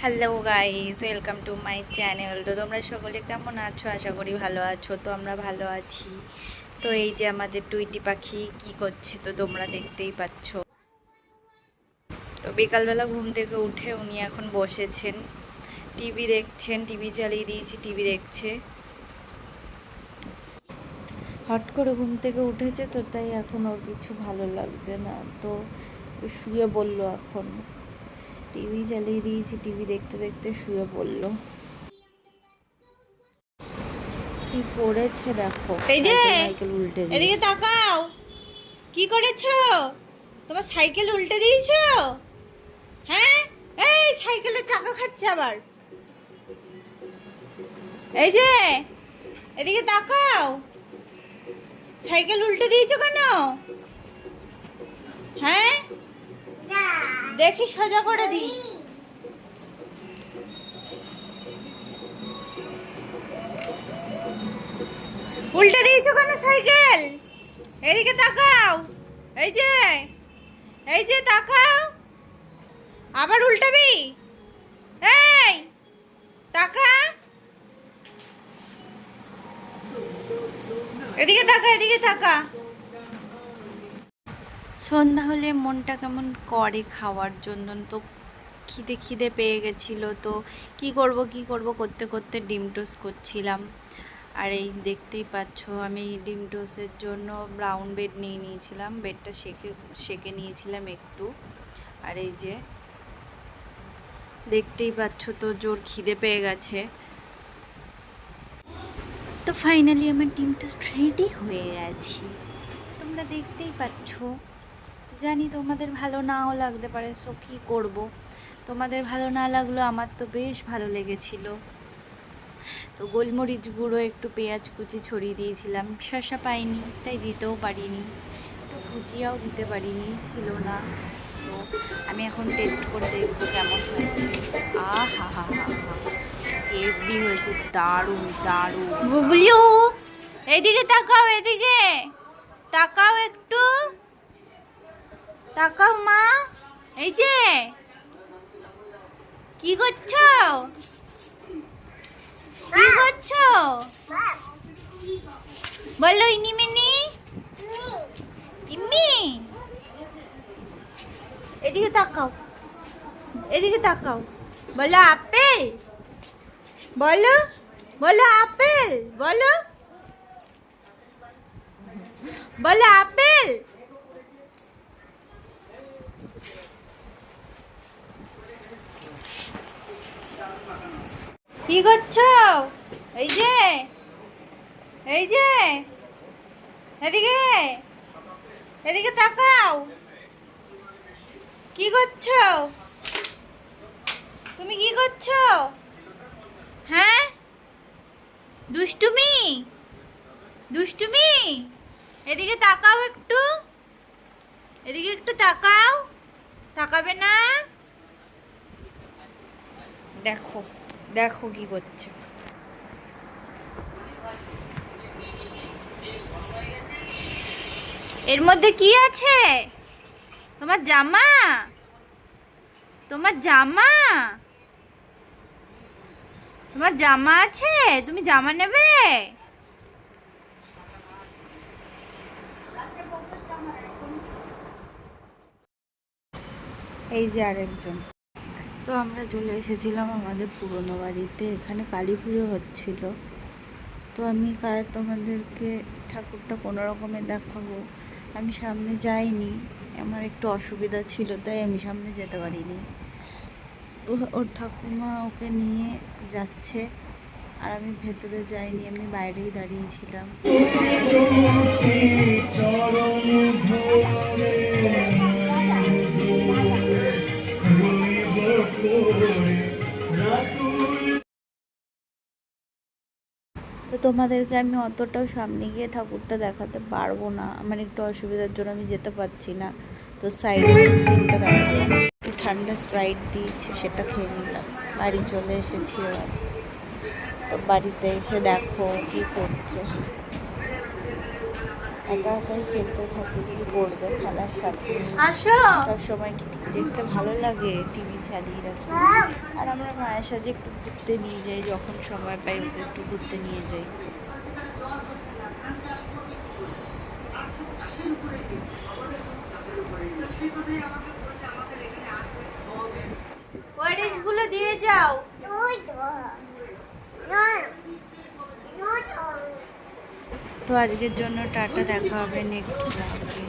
Hello guys welcome to my channel তো তোমরা সকলে কেমন আছো? আশা করি ভালো আছো। তো আমরা ভালো আছি। তো এই যে আমাদের টুইটি পাখি কি করছে, তো তোমরা দেখতেই পাচ্ছ। তো বিকালবেলা ঘুম থেকে উঠে উনি এখন বসেছেন। টিভি দেখছেন, টিভি চালিয়ে দিয়েছি, টিভি দেখছে। হট করে ঘুম থেকে উঠেছে, তো তাই এখন ওর কিছু ভালো লাগছে না। তো শুয়ে বলল এখন। টিভি চালিয়ে দিয়েছি টিভি দেখতে দেখতে শুয়ে পড়ল। কি করেছে দেখো? এই যে, সাইকেল উল্টে দিয়ে। এদিকে তাকাও। কি করেছ? তোমার সাইকেল উল্টে দিয়েছ? হ্যাঁ? এই সাইকেলের চাকা খাচ্ছে আবার। এই যে এদিকে তাকাও। সাইকেল উল্টে দিয়েছ কেন? হ্যাঁ? দেখি সোজা করে দিই উল্টে দিয়েছ কেন সাইকেল? এদিকে তাকাও। এই যে এই যে তাকাও। আবার উল্টাবি? এই, তাকা। এদিকে তাকা এদিকে তাকা। সন্ধ্যা হলে মনটা কেমন করে খাওয়ার জন্য? তো খিদে খিদে পেয়ে গেছিল, তো কি করব কি করব? করতে করতে ডিম টোস্ট করছিলাম। আর এই দেখতেই পাচ্ছ, আমি ডিম টোস্টের জন্য ব্রাউন বেড নিয়ে নিয়েছিলাম। বেডটা সেকে সেকে নিয়েছিলাম একটু। আর এই যে দেখতেই পাচ্ছ তো জোর খিদে পেয়ে গেছে। তো ফাইনালি আমার ডিম টোস্ট রেডি হয়ে গেছে। তোমরা দেখতেই পাচ্ছ জানি তোমাদের ভালো নাও লাগতে পারে সো কী করব? তোমাদের ভালো না লাগল আমার তো বেশ ভালো লেগেছিল। তো গোলমরিচ গুঁড়ো, একটু পেঁয়াজ কুচি ছড়িয়ে দিয়েছিলাম। শসা পাইনি, তাই দিতেও পারিনি। একটু ভুজিয়াও দিতে পারিনি, ছিল না। তো আমি এখন টেস্ট করে দেখব কেমন হয়েছে। আহা, হা হা হা। হেভি হয়েছে, দারুণ দারুণ। বুবলু, এদিকে তাকাও এদিকে। তাকাও একটু। তাকাও, মা। এই যে। কি করছ? কি করছ? বলো, ইনিমিনি। ইম্মি। এদিকে তাকাও। এদিকে তাকাও। বলো, আপেল। বলো বলো, আপেল। বলো। বলো, আপেল। কি করছ? এই যে এই যে, এদিকে এদিকে তাকাও। কি করছ? তুমি কি করছ? হ্যাঁ? দুষ্টুমি? দুষ্টুমি? এদিকে তাকাও একটু। এদিকে একটু তাকাও। তাকাবে না? দেখো। দেখো কি করছে। এর মধ্যে কি আছে? তোমার জামা? তোমার জামা? তোমার জামা আছে? তুমি জামা নেবে? এই যে আরেকজন। তো আমরা চলে এসেছিলাম আমাদের পুরনো বাড়িতে। এখানে কালী পুজো হচ্ছিল। তো আমি কাল তোমাদেরকে ঠাকুরটা কোনো রকমে দেখাবো। আমি সামনে যাইনি। আমার একটু অসুবিধা ছিল, তাই আমি সামনে যেতে পারিনি। ওর ঠাকুমা ওকে নিয়ে যাচ্ছে। আর আমি ভেতরে যাইনি, আমি বাইরেই দাঁড়িয়েছিলাম তো তোমাদেরকে আমি অতটাও সামনে গিয়ে ঠাকুরটা দেখাতে পারব না। আমার একটু অসুবিধার জন্য আমি যেতে পারছি না। তো সাইড সিনটা দেখালাম। ঠান্ডা স্প্রাইট দিয়েছে, সেটা খেয়ে নিলাম। বাড়ি চলে এসেছি এবার। তো বাড়িতে এসে দেখো কি করছে। একা একাই খেলতে থাকে কি করবে খেলার সাথে। আসো। সব সময় কি দেখতে ভালো লাগে? টিভি চালিয়ে রাখি। আর আমরা মায়ের সাথে একটু ঘুরতে নিয়ে যাই যখন সময় পাই ওকে একটু ঘুরতে নিয়ে যাই। ওয়ারিসগুলো দিয়ে যাও। তো আজকের জন্য টাটা দেখা হবে নেক্সট ব্লগে